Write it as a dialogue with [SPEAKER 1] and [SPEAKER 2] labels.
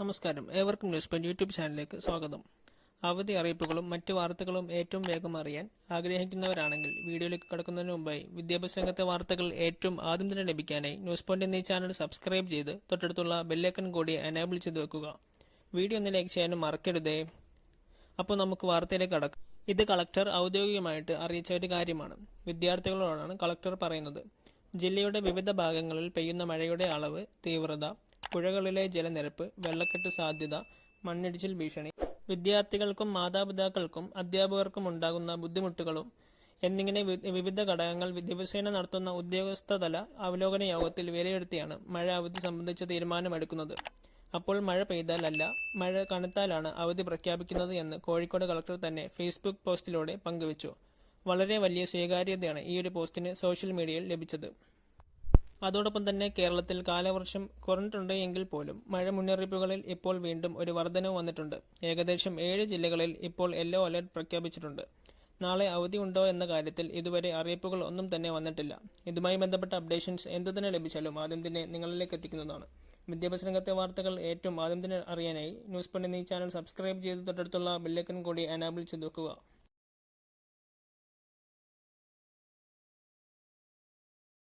[SPEAKER 1] നമസ്കാരം. ഏവർക്കും news pen YouTube ചാനലിലേക്ക് സ്വാഗതം. അവധി അറിയിപ്പുകളും മറ്റ് വാർത്തകളും ഏറ്റവും വേഗം അറിയാൻ ആഗ്രഹിക്കുന്നവരാണെങ്കിൽ വീഡിയോയിലേക്ക് കടക്കുന്നതിന് മുമ്പായി വിദ്യാഭ്യാസ രംഗത്തെ വാർത്തകൾ ഏറ്റവും ആദ്യം തന്നെ ലഭിക്കാനായി ന്യൂസ് പോയിന്റ് എന്നീ ചാനൽ സബ്സ്ക്രൈബ് ചെയ്ത് തൊട്ടടുത്തുള്ള ബെല്ലൈക്കൺ കൂടി എനേബിൾ ചെയ്ത് വെക്കുക. വീഡിയോ ഒന്ന് ലൈക്ക് ചെയ്യാനും മറക്കരുതേ. അപ്പോൾ നമുക്ക് വാർത്തയിലേക്ക് കടക്കാം. ഇത് കളക്ടർ ഔദ്യോഗികമായിട്ട് അറിയിച്ച ഒരു കാര്യമാണ്. വിദ്യാർത്ഥികളോടാണ് കളക്ടർ പറയുന്നത്. ജില്ലയുടെ വിവിധ ഭാഗങ്ങളിൽ പെയ്യുന്ന മഴയുടെ അളവ് തീവ്രത പുഴകളിലെ ജലനിരപ്പ് വെള്ളക്കെട്ട് സാധ്യത മണ്ണിടിച്ചിൽ ഭീഷണി വിദ്യാർത്ഥികൾക്കും മാതാപിതാക്കൾക്കും അധ്യാപകർക്കും ഉണ്ടാകുന്ന ബുദ്ധിമുട്ടുകളും എന്നിങ്ങനെ വിവിധ ഘടകങ്ങൾ ദിവസേന നടത്തുന്ന ഉദ്യോഗസ്ഥതല അവലോകന യോഗത്തിൽ വിലയിരുത്തിയാണ് മഴ അവധി സംബന്ധിച്ച തീരുമാനമെടുക്കുന്നത്. അപ്പോൾ മഴ പെയ്താലല്ല മഴ കനത്താലാണ് അവധി പ്രഖ്യാപിക്കുന്നത് എന്ന് കോഴിക്കോട് കളക്ടർ തന്നെ ഫേസ്ബുക്ക് പോസ്റ്റിലൂടെ പങ്കുവച്ചു. വളരെ വലിയ സ്വീകാര്യതയാണ് ഈ ഒരു പോസ്റ്റിന് സോഷ്യൽ മീഡിയയിൽ ലഭിച്ചത്. അതോടൊപ്പം തന്നെ കേരളത്തിൽ കാലവർഷം കുറഞ്ഞിട്ടുണ്ട് എങ്കിൽ പോലും മഴ മുന്നറിയിപ്പുകളിൽ ഇപ്പോൾ വീണ്ടും ഒരു വർധനവ് വന്നിട്ടുണ്ട്. ഏകദേശം ഏഴ് ജില്ലകളിൽ ഇപ്പോൾ യെല്ലോ അലർട്ട് പ്രഖ്യാപിച്ചിട്ടുണ്ട്. നാളെ അവധി ഉണ്ടോ എന്ന കാര്യത്തിൽ ഇതുവരെ അറിയിപ്പുകൾ ഒന്നും തന്നെ വന്നിട്ടില്ല. ഇതുമായി ബന്ധപ്പെട്ട അപ്ഡേഷൻസ് എന്ത് തന്നെ ലഭിച്ചാലും ആദ്യം തന്നെ നിങ്ങളിലേക്ക് എത്തിക്കുന്നതാണ്. വിദ്യാഭ്യാസ രംഗത്തെ വാർത്തകൾ ഏറ്റവും ആദ്യം തന്നെ അറിയാനായി ന്യൂസ് പണ്ട് ഈ ചാനൽ സബ്സ്ക്രൈബ് ചെയ്ത് തൊട്ടടുത്തുള്ള ബെല്ലൈക്കൺ കൂടി അനാബിൾ ചെയ്തു വെക്കുക.